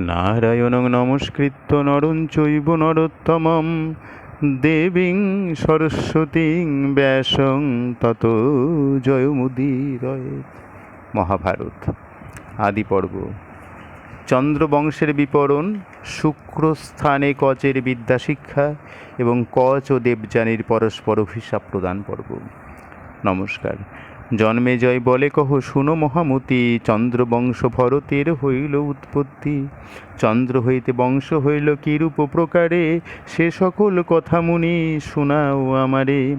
নারায়ণং নমস্কৃত্য নরং চৈব নরোত্তমম। দেবীং সরস্বতীং ব্যাসং তত জয়মুদীরয়। মহাভারত আদি পর্ব চন্দ্রবংশের বিপরণ, শুক্রস্থানে কচের বিদ্যাশিক্ষা এবং কচ ও দেবযানীর পরস্পর অভিশাপ প্রদান পর্ব। নমস্কার। জন্মে জয় বলে কহ, শুনো মহামতি চন্দ্রবংশ ভরতের হইল উৎপত্তি। চন্দ্র হইতে বংশ হইল কিরূপ প্রকারে? সে সকল কথা মুনি শোনাও আমারে।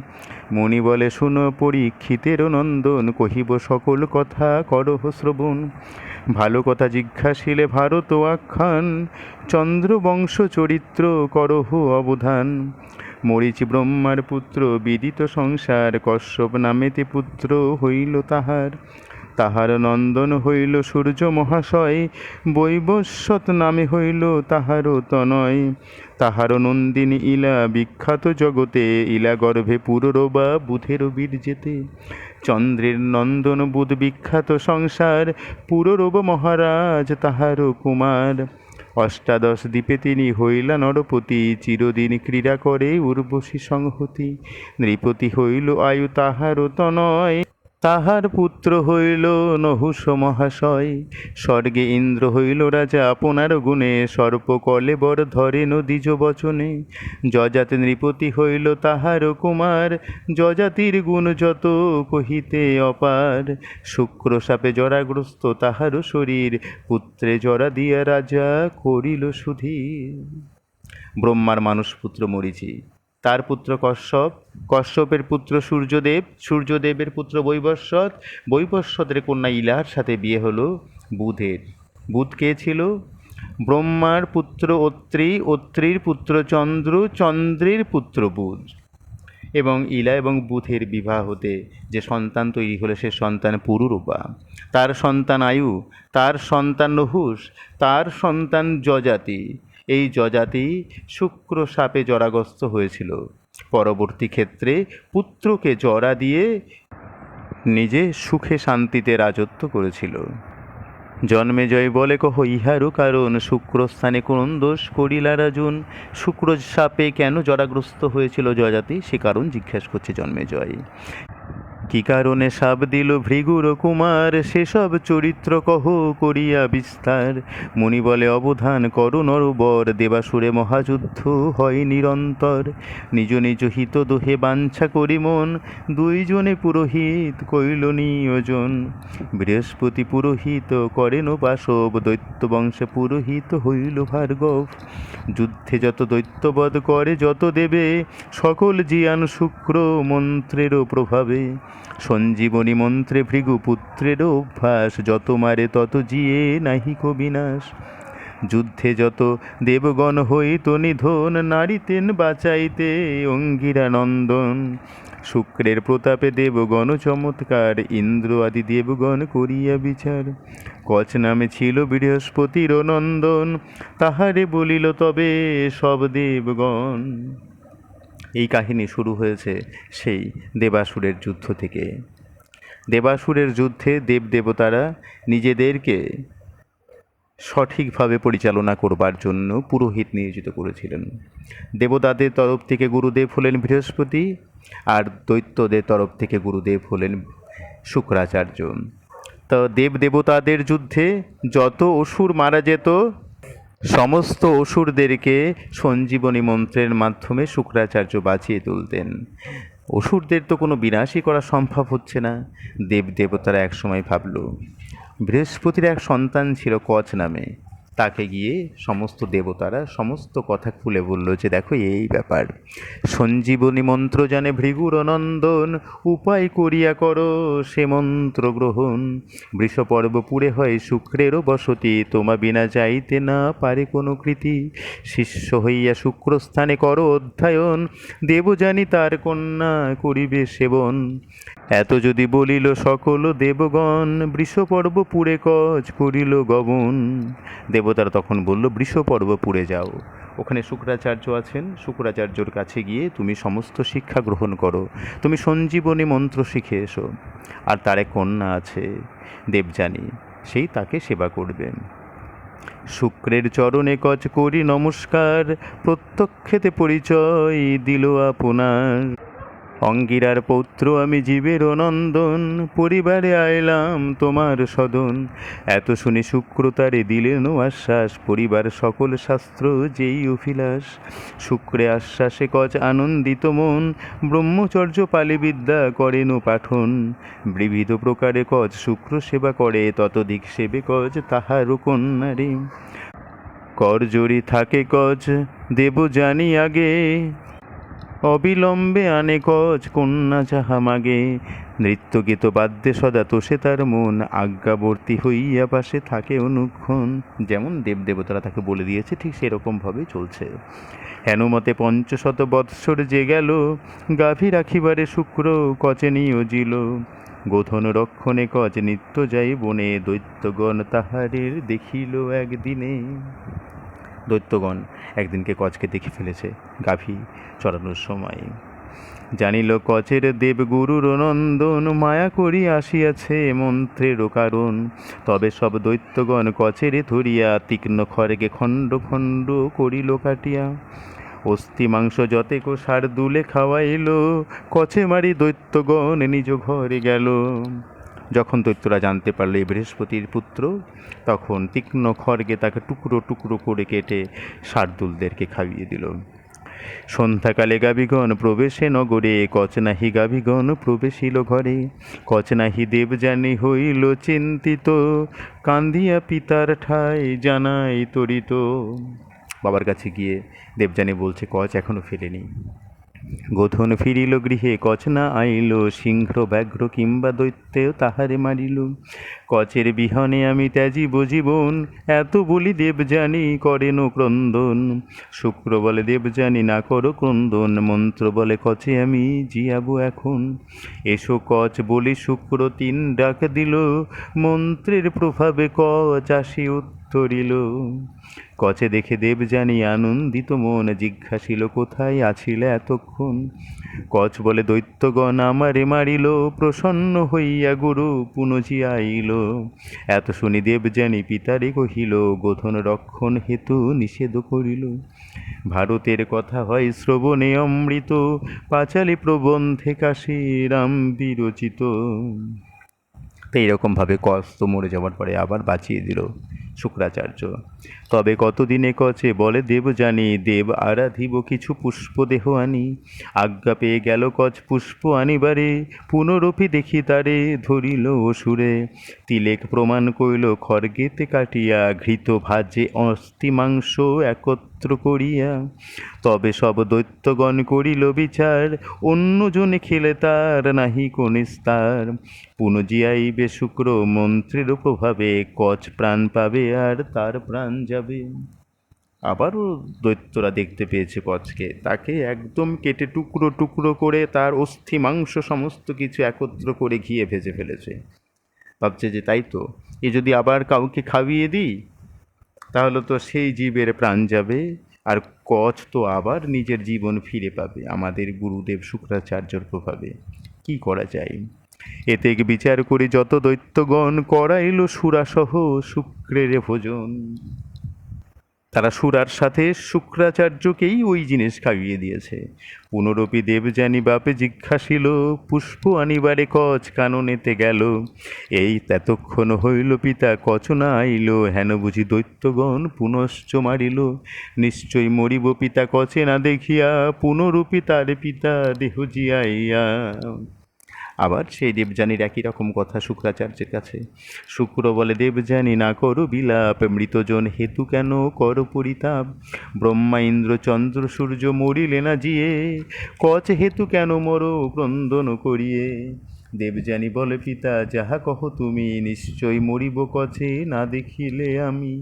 মুনি বলে, শুনো পরীক্ষিতের নন্দন, কহিব সকল কথা করহ শ্রবণ। ভালো কথা জিজ্ঞাসিলে ভারত আখ্যান চন্দ্রবংশ চরিত্র করহ অবধান। মরিচি ব্রহ্মার পুত্র, বিদিত সংসার, কশ্যপ নামেতে পুত্র হইল তাহার। তাহার নন্দন হইল সূর্য মহাশয় বৈবস্বত নামে হইল তাহারও তনয়। তাহার নন্দিনী ইলা বিখ্যাত জগতে, ইলা গর্ভে পুররবা বুধের বীর্যেতে। চন্দ্রের নন্দন বুধ বিখ্যাত সংসার, পুররব মহারাজ তাহারও কুমার। অষ্টাদশ দ্বীপে তিনি হইলা নরপতি চিরদিন ক্রীড়া করে উর্বশী সংহতি নৃপতি হইল আয়ু তাহারও তনয় তাহার পুত্র হইল নহুষ মহাশয় স্বর্গে ইন্দ্র হইল রাজা, আপনার গুণে সর্প কলেবর ধরে নদীজ বচনে। যজাতি নৃপতি হইল তাহার কুমার, যজাতির গুণ যত কহিতে অপার। শুক্র সাপে জরাগ্রস্ত তাহার শরীর, পুত্রে জরা দিয়া রাজা করিল সুধীর। ব্রহ্মার মানুষ পুত্র মরিচি। তার পুত্র কশ্যপ, কশ্যপের পুত্র সূর্যদেব, সূর্যদেবের পুত্র বৈবস্বত বৈবস্বতের কন্যা ইলার সাথে বিয়ে হলো বুধের। বুধ কে ছিল? ব্রহ্মার পুত্র অত্রি, অত্রির পুত্র চন্দ্র, চন্দ্রের পুত্র বুধ। এবং ইলা এবং বুধের বিবাহ হতে যে সন্তান তৈরি হলো সে সন্তান পুরুরূপা। তার সন্তান আয়ু, তার সন্তান নহুষ তার সন্তান যজাতি। এই যজাতি শুক্র সাপে জরাগ্রস্ত হয়েছিল। পরবর্তী ক্ষেত্রে পুত্রকে জরা দিয়ে নিজে সুখে শান্তিতে রাজত্ব করেছিল। জন্মে জয় বলে কহ ইহারও কারণ, শুক্রস্থানে কোন দোষ করিলা রাজুন? শুক্র সাপে কেন জরাগ্রস্ত হয়েছিল জয়জাতি সে কারণ জিজ্ঞাসা করছে জন্মে জয়। কি কারণে সাপ দিল ভৃগুর কুমার? সেসব চরিত্র কহ করিয়া বিস্তার। মুনি বলে, অবধান করো নরবর, দেবাসুরে মহাযুদ্ধ হয় নিরন্তর। নিজ নিজ হিত দোহে বাঞ্ছা করি মন, দুইজনে পুরোহিত কইল নিয়োজন। বৃহস্পতি পুরোহিত করেন বাসব দৈত্য বংশে পুরোহিত হইল ভার্গব। যুদ্ধে যত দৈত্যবধ করে, যত দেবে, সকল জিয়ান শুক্র মন্ত্রেরও প্রভাবে। সঞ্জীবনী মন্ত্রে ভৃগু পুত্রেরও অভ্যাস, যত মারে তত জিয়ে নাহি বিনাশ। যুদ্ধে যত দেবগণ হইত নিধন, নারীতেন বাঁচাইতে অঙ্গিরা নন্দন শুক্রের প্রতাপে দেবগণ চমৎকার, ইন্দ্র আদি দেবগণ করিয়া বিচার। কচ নামে ছিল বৃহস্পতির নন্দন, তাহারে বলিল, তবে সব দেবগণ। এই কাহিনী শুরু হয়েছে সেই দেবাসুরের যুদ্ধ থেকে। দেবাসুরের যুদ্ধে দেবদেবতারা নিজেদেরকে সঠিকভাবে পরিচালনা করবার জন্য পুরোহিত নিয়োজিত করেছিলেন। দেবতাদের তরফ থেকে গুরুদেব হলেন বৃহস্পতি আর দৈত্যদের তরফ থেকে গুরুদেব হলেন শুক্রাচার্য। তো দেব দেবতাদের যুদ্ধে যত অসুর মারা যেত, সমস্ত অসুরদেরকে সঞ্জীবনী মন্ত্রের মাধ্যমে শুক্রাচার্য বাঁচিয়ে তুলতেন। অসুরদের তো কোনো বিনাশই করা সম্ভব হচ্ছে না, দেব দেবতারা একসময় ভাবল। বৃহস্পতির এক সন্তান ছিল কচ নামে। তাকে গিয়ে সমস্ত দেবতারা সমস্ত কথা খুলে বলল যে, দেখো, এই ব্যাপার। সঞ্জীবনী মন্ত্র জানে ভৃগুর নন্দন, উপায় করিয়া কর সে মন্ত্র গ্রহণ। বৃষপর্ব পুড়ে হয় শুক্রেরও বসতি, তোমা বিনা যাইতে না পারে কোনো কৃতি। শিষ্য হইয়া শুক্রস্থানে করো অধ্যায়ন দেবজানি তার কন্যা করিবে সেবন। এত যদি বলিল সকল দেবগণ, বৃষপর্ব পুড়ে কচ করিল গমন দেবতারা তখন বলল, বৃষপর্ব পুড়ে যাও। ওখানে শুক্রাচার্য আছেন। শুক্রাচার্যর কাছে গিয়ে তুমি সমস্ত শিক্ষা গ্রহণ করো। তুমি সঞ্জীবনী মন্ত্র শিখে এসো। আর তার এক কন্যা আছে, দেবযানী। সেই তাকে সেবা করবেন। শুক্রের চরণে কচ করি নমস্কার। প্রত্যক্ষেতে পরিচয় দিল আপনার। অঙ্গিরার পৌত্র আমি জীবের নন্দন, পরিবারে আইলাম তোমার সদন। এত শুনে শুক্র তারে দিলেন আশ্বাস, পরিবার সকল শাস্ত্র যেই অভিলাষ। শুক্রে আশ্বাসে কচ আনন্দিত মন, ব্রহ্মচর্য পালি বিদ্যা করেন পাঠন। বিবিধ প্রকারে কচ শুক্র সেবা করে, ততধিক সেবে কচ তাহার কন্যারে। করজোরি থাকে কচ দেব জানি আগে অবিলম্বে আনে কচ কন্যা যাহা মাগে। নৃত্য গীত বাদ্যে সদা তোষে তার মন, আজ্ঞাবর্তী হইয়া পাশে থাকে অনুক্ষণ। যেমন দেবদেবতারা তাকে বলে দিয়েছে, ঠিক সেরকমভাবেই চলছে। হেনুমতে পঞ্চশত বৎসর যে গেল, গাভী রাখিবারে শুক্র কচে নিয়োজিল গোধন রক্ষণে কচ নিত্য যাই বনে, দৈত্যগণ তাহারের দেখিল একদিনে। দৈত্যগণ একদিনকে কচকে দেখে ফেলেছে গাভী চড়ানোর সময়। জানিল, কচের দেবগুরুর নন্দন মায়া করি আসিয়াছে মন্ত্রেরও কারণ। তবে সব দৈত্যগণ কচেরে ধরিয়া তীক্ষ্ণ খড়গে খণ্ড খণ্ড করিল কাটিয়া অস্থি মাংস যতেক সার দুলে খাওয়াইল, কচে মারি দৈত্যগণ নিজ ঘরে গেল। যখন দৈত্যরা জানতে পারল বৃহস্পতির পুত্র, তখন তীক্ষ্ণ খড়গে তাকে টুকরো টুকরো করে কেটে শার্দুলদেরকে খাইয়ে দিল। সন্ধ্যাকালে গাবিগণ প্রবেশে নগরে, কচনাহি গাবিগণ প্রবেশিল ঘরে। কচনাহি দেবযানী হইল চিন্তিত, কান্দিয়া পিতার ঠাই জানাই তরিত। বাবার কাছে গিয়ে দেবযানী বলছে, কচ এখনও ফেরেনি গোধন ফিরিল গৃহে কচ না আইল, সিংহ ব্যাঘ্র কিংবা দৈত্যেও তাহারে মারিল। কচের বিহনে আমি ত্যাজিব জীবন, এত বলি দেবযানী করেন ক্রন্দন। শুক্র বলে, দেবযানী না করো ক্রন্দন, মন্ত্র বলে, কচে আমি জিয়াব এখন। এসো কচ বলি, শুক্র তিন ডাক দিল, মন্ত্রের প্রভাবে কচ আসি উত্তরিল। কচে দেখে দেবযানী আনন্দিত মন জিজ্ঞাসিল, কোথায় আছিলে এতক্ষণ? কচ বলে, দৈত্যগণ আমারে মারিল, প্রসন্ন হইয়া গুরু পুনজি আইল এত শুনি দেবযানী পিতারে কহিল, গোধন রক্ষণ হেতু নিষেধ করিল। ভারতের কথা হয় শ্রবণে অমৃত, পাঁচালী প্রবন্ধে কাশী রাম বিরচিত। তো এইরকমভাবে কষ্ট মরে যাওয়ার পরে আবার বাঁচিয়ে দিল। শুক্রাচার্য। তবে কতদিনে কচে বলে, দেব জানি, দেব আরাধিব কিছু পুষ্প দেহ আনি। আজ্ঞা পেয়ে গেল কচ পুষ্প আনিবারে, পুনরূপী দেখি তারে ধরিল অসুরে। তিলেক প্রমাণ কইল, খড়গেতে কাটিয়া ঘৃত ভাজে অস্থি মাংস একত্র করিয়া, তবে সব দৈত্যগণ করিল বিচার, অন্যজনে খেলে তার নাহি কনিস্তার। পুনজিয়াইবে শুক্র মন্ত্রের প্রভাবে কচ প্রাণ পাবে আর তার প্রাণ যাবে। আবারও দৈত্যরা দেখতে পেয়েছে কচকে। তাকে একদম কেটে টুকরো টুকরো করে তার অস্থি মাংস সমস্ত কিছু একত্র করে ঘিয়ে ভেজে ফেলেছে। ভাবছে যে তাই তো, এ যদি আবার কাউকে খাইয়ে দিই তাহলে তো সেই জীবের প্রাণ যাবে, আর কচ তো আবার নিজের জীবন ফিরে পাবে, আমাদের গুরুদেব শুক্রাচার্যর প্রভাবে। কি করা যায়? এতে বিচার করে যত দৈত্যগণ, করাইল সুরাসহ শুক্রের ভোজন। তারা সুরার সাথে শুক্রাচার্যকেই ওই জিনিস খাইয়ে দিয়েছে। পুনরপি দেবযানী বাপে জিজ্ঞাসিল, পুষ্প আনিবারে কচ কাননেতে গেল? এই ততক্ষণ হইল পিতা কচনা আইল হেন বুঝি দৈত্যগণ পুনশ্চ মারিল? নিশ্চয় মরিব পিতা, কচে না দেখিয়া পুনরূপী তার পিতা দেহ জিয়াইয়া। আবার সেই দেবযানীর একই রকম কথা শুক্রাচার্যের কাছে। শুক্র বলে, দেবযানী, না করো বিলাপ, মৃতজন হেতু কেন কর পরিতাপ? ব্রহ্মা, ইন্দ্র, চন্দ্র, সূর্য মরিলে না জিয়ে? কচ হেতু কেন মরো ক্রন্দন করিয়ে? দেবযানী বলে, পিতা, যাহা কহ তুমি, নিশ্চয় মরিব কচে না দেখিলে আমি।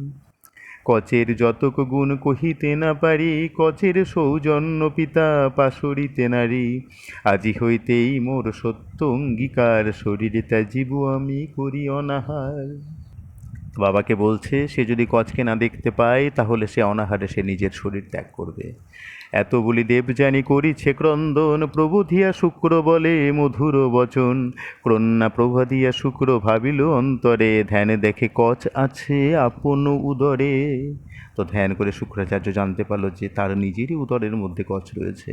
কচের যতক গুণ কহিতে না পারি, কচের সৌজন্য পিতা পাশরিতে নারী। আজি হইতেই মোর সত্য অঙ্গীকার, শরীরে ত্যাজিব আমি করি অনাহার। বাবাকে বলছে, সে যদি কচকে না দেখতে পায়, তাহলে সে অনাহারে সে নিজের শরীর ত্যাগ করবে। এত বলি দেবযানী করিছে ক্রন্দন, প্রভু দিয়া শুক্র বলে মধুর বচন। কন্যা প্রভাদিয়া শুক্র ভাবিল, অন্তরে ধ্যানে দেখে কচ আছে আপন উদরে। তো ধ্যান করে শুক্রাচার্য জানতে পারল যে তার নিজেরই উদরের মধ্যে কচ রয়েছে।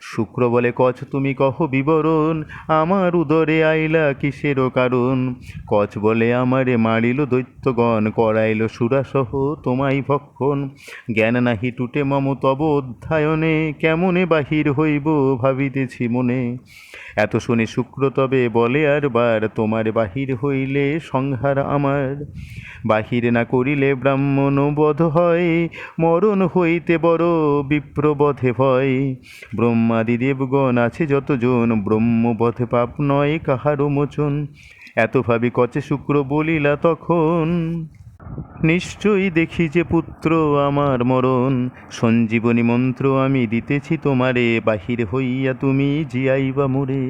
শুক্র বলে, কচ তুমি কহ বিবরণ? আমার উদরে আইলা কিসেরও কারণ? কচ বলে, আমারে মারিল দৈত্যগণ, করাইল সুরাসহ তোমাই ভক্ষণ। জ্ঞান নাহি টুটে মম তব অধ্যায়নে, কেমনে বাহির হইব ভাবিতেছি মনে? এত শুনে শুক্র তবে বলে আর বার তোমার বাহির হইলে সংহার আমার। বাহির না করিলে ব্রাহ্মণ বধ হয় মরণ হইতে বড় বিপ্রবধে ভয়। ব্রহ্মাদি দেবগণ আছে যতজন, ব্রহ্মবধে পাপ নয় কাহারও মোচন। এত ভাবি কচে শুক্র বলিলা তখন, নিশ্চয়ই দেখি যে পুত্র আমার মরণ। সঞ্জীবনী মন্ত্র আমি দিতেছি তোমারে, বাহির হইয়া তুমি জিয়াইবা মোরে।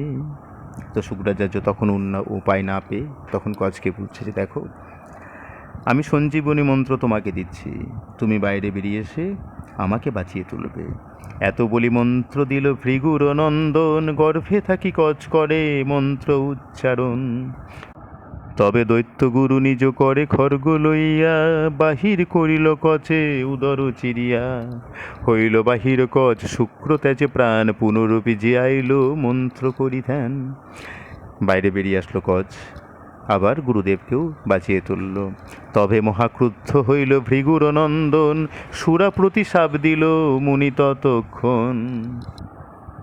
তো শুক্রাচার্য তখন অন্য উপায় না পেয়ে তখন কচকে বলছে যে, দেখো আমি সঞ্জীবনী মন্ত্র তোমাকে দিচ্ছি। তুমি বাইরে বেরিয়ে এসে আমাকে বাঁচিয়ে তুলবে। এত বলি মন্ত্র দিল ভৃগুর নন্দন, গর্ভে থাকি কচ করে মন্ত্র উচ্চারণ। তবে দৈত্যগুরু নিজ করে খর্গ লইয়া বাহির করিল কচে উদর চিরিয়া। হইল বাহির কচ শুক্র তেজে প্রাণ পুনরূপী যে আইল মন্ত্র করি ধ্যান বাইরে বেরিয়ে আসলো কচ। আবার গুরুদেবকেও বাঁচিয়ে তুলল। তবে মহাক্রুদ্ধ হইল ভৃগুর নন্দন সুরা প্রতিশাপ দিল মুনি ততক্ষণ।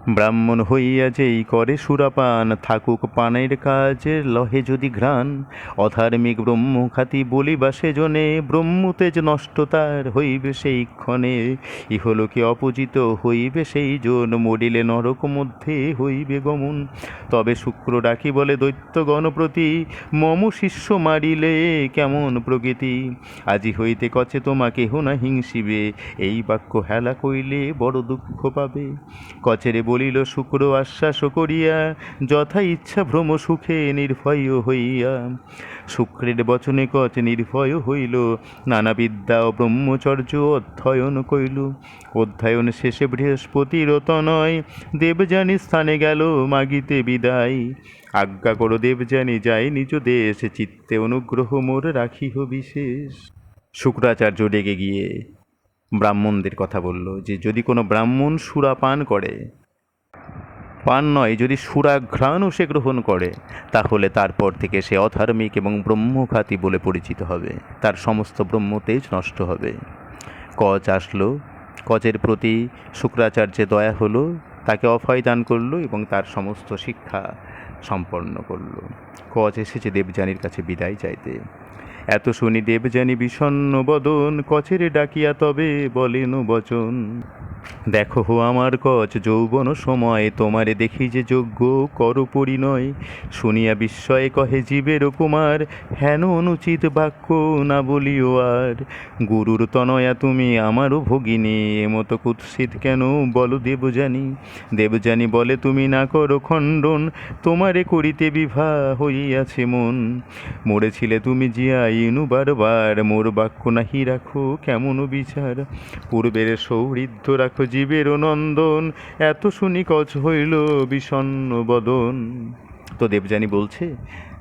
ব্রাহ্মণ হইয়া যেই করে সুরাপান, থাকুক পানের কাজের লহে যদি ঘ্রাণ। অধার্মিক ব্রহ্মখাতি বলিবা সেজনে, ব্রহ্মতেজ নষ্ট তার হইবে সেই ক্ষণে। ইহলোকে অপজিত হইবে সেই জন, মরিলে নরক মধ্যে হইবে গমন। তবে শুক্র ডাকি বলে দৈত্য গণপ্রতি মম শিষ্য মারিলে কেমন প্রকৃতি? আজি হইতে কছে তোমাকে হোনা হিংসিবে। এই বাক্য হেলা কইলে বড় দুঃখ পাবে। কচেরে বলিল, শুক্র আশ্বাস করিয়া যথা ইচ্ছা ভ্রম সুখে নির্ভয় হইয়া। শুক্রের বচনে কচ নির্ভয় হইল নানা বিদ্যা ও ব্রহ্মচর্য অধ্যয়ন কইল। অধ্যয়ন শেষে বৃহস্পতির তনয় দেবযানী স্থানে গেল, মাগিতে বিদায়। আজ্ঞা করো দেবযানী, যাই নিজ দেশ, চিত্তে অনুগ্রহ মোর রাখিহ বিশেষ। শুক্রাচার্য ডেকে গিয়ে ব্রাহ্মণদের কথা বলল যে, যদি কোনো ব্রাহ্মণ সুরা পান করে পান নয়, যদি সুরাঘ্রাণও সে গ্রহণ করে, তাহলে তারপর থেকে সে অধার্মিক এবং ব্রহ্মঘাতী বলে পরিচিত হবে। তার সমস্ত ব্রহ্মতেজ নষ্ট হবে। কচ আসলো। কচের প্রতি শুক্রাচার্যে দয়া হলো, তাকে অভয় দান করল এবং তার সমস্ত শিক্ষা সম্পন্ন করল। কচ এসেছে দেবযানীর কাছে বিদায় চাইতে। এত শুনি দেবযানী বিষণ্ণ বদন, কচেরে ডাকিয়া তবে বলেন বচন। দেখো হো আমার কচ, যৌবন সময়, তোমারে দেখি যে যোগ্য কর পরিণয় শুনিয়া বিস্ময়ে কহে জীবের কুমার হেন অনুচিত বাক্য না বলিও আর। গুরুর তনয়া তুমি আমারও ভগিনী, এমতো কুৎসিত কেন বলো দেবযানী? দেবযানী বলে, তুমি না করো খণ্ডন, তোমারে করিতে বিভা হইয়াছে মন। মরেছিলে তুমি জিয়া ইনু বারবার, মোর বাক্য নাহি রাখো কেমন বিচার। পূর্বের সৌহৃদ্য রাখো জীবের নন্দন। এত শুনি কচ হইল বিষণ্ন বদন। তো দেবযানী বলছে,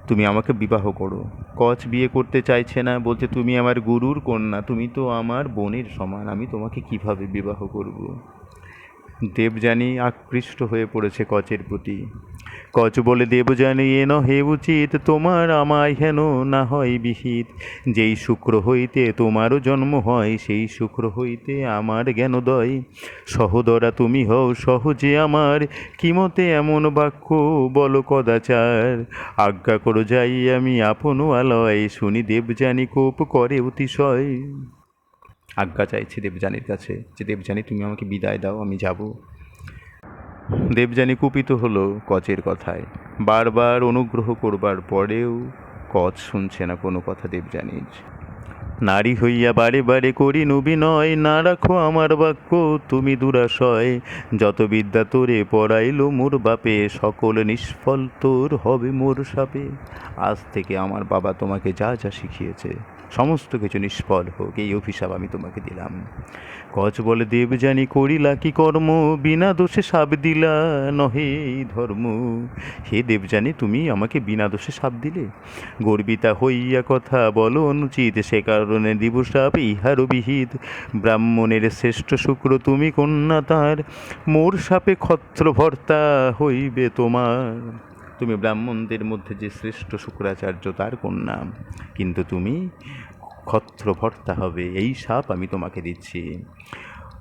তুমি আমাকে বিবাহ করো। কচ বিয়ে করতে চাইছে না। বলছে, তুমি আমার গুরুর কন্যা। তুমি তো আমার বোনের সমান। আমি তোমাকে কীভাবে বিবাহ করব? দেবযানী আকৃষ্ট হয়ে পড়েছে কচের প্রতি। কচ বলে, দেবযানী, এন হে উচিত, তোমার আমায় হেন না হয় বিহিত। যেই শুক্র হইতে তোমারও জন্ম হয়, সেই শুক্র হইতে আমার জ্ঞানোদয় সহদরা, তুমি হও সহজে আমার। কিমতে এমন বাক্য বল কদাচার। আজ্ঞা করো যাই, আমি আপন আলয়। শুনি দেবযানী কোপ করে অতিশয়। আজ্ঞা চাইছি, দেবযানীর কাছে যে, দেবযানী, তুমি আমাকে বিদায় দাও, আমি যাব। দেবযানী কুপিত হলো কচের কথায়। বারবার অনুগ্রহ করবার পরেও কচ শুনছে না কোনো কথা দেবযানীর। নারী হইয়া বারে বারে করি নয় না রাখো আমার বাক্য, তুমি দুরাশয়। যত বিদ্যা তোরে পড়াইলো, মোর বাপে সকল নিষ্ফল তোর হবে মোর সাপে। আজ থেকে আমার বাবা তোমাকে যা যা শিখিয়েছে সমস্ত কিছু নিষ্ফল হোক, এই অভিশাপ আমি তোমাকে দিলাম। কচ বলে দেব জানি করিলা কি কর্ম, বিনা দোষে সাপ দিলা নহে ধর্ম। হে দেবজানি তুমি আমাকে বিনা দোষে সাপ দিলে। গর্বিতা হইয়া কথা বলো, অনুচিত সে কারণে দিব সাপ ইহারও বিহিত। ব্রাহ্মণের শ্রেষ্ঠ শুক্র তুমি কন্যা তার। মোর সাপে ক্ষত্র ভর্তা হইবে তোমার। তুমি ব্রাহ্মণদের মধ্যে যে শ্রেষ্ঠ শুক্রাচার্য, তার কন্যা। কিন্তু তুমি ক্ষত্রভর্তা হবে, এই সাপ আমি তোমাকে দিচ্ছি।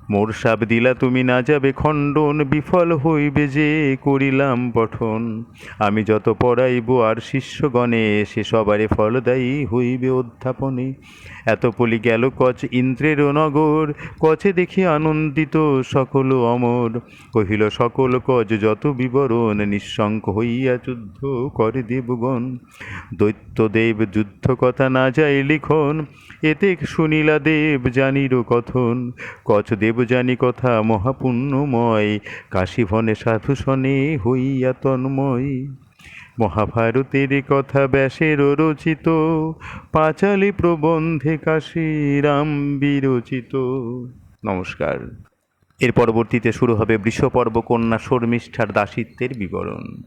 মোর সাপ দিলা তুমি না যাবে, খণ্ডন বিফল হইবে যে করিলাম পঠন। আমি যত পড়াইব আর শিষ্যগণে, সে সবারে ফলদায়ী হইবে অধ্যাপনে। এত পলি গেল কচ ইন্দ্রের নগর, কচে দেখি আনন্দিত সকল অমর। কহিল, সকল কচ, যত বিবরণ নিঃশঙ্ক হইয়া যুদ্ধ করে দেবগণ। দৈত্যদেব যুদ্ধ কথা না যায় লিখন, এতে শুনিলা দেব জানির কথন। কচ দেব জানি কথা মহাপুণ্যময় কাশীভনে সাধু শনে হইয়া তন্ময়। মহাভারতের কথা ব্যাসের রচিত, পাঁচালী প্রবন্ধে কাশী রাম বিরচিত। নমস্কার। এর পরবর্তীতে শুরু হবে বৃষপর্ব কন্যা শর্মিষ্ঠার দাসিত্বের বিবরণ।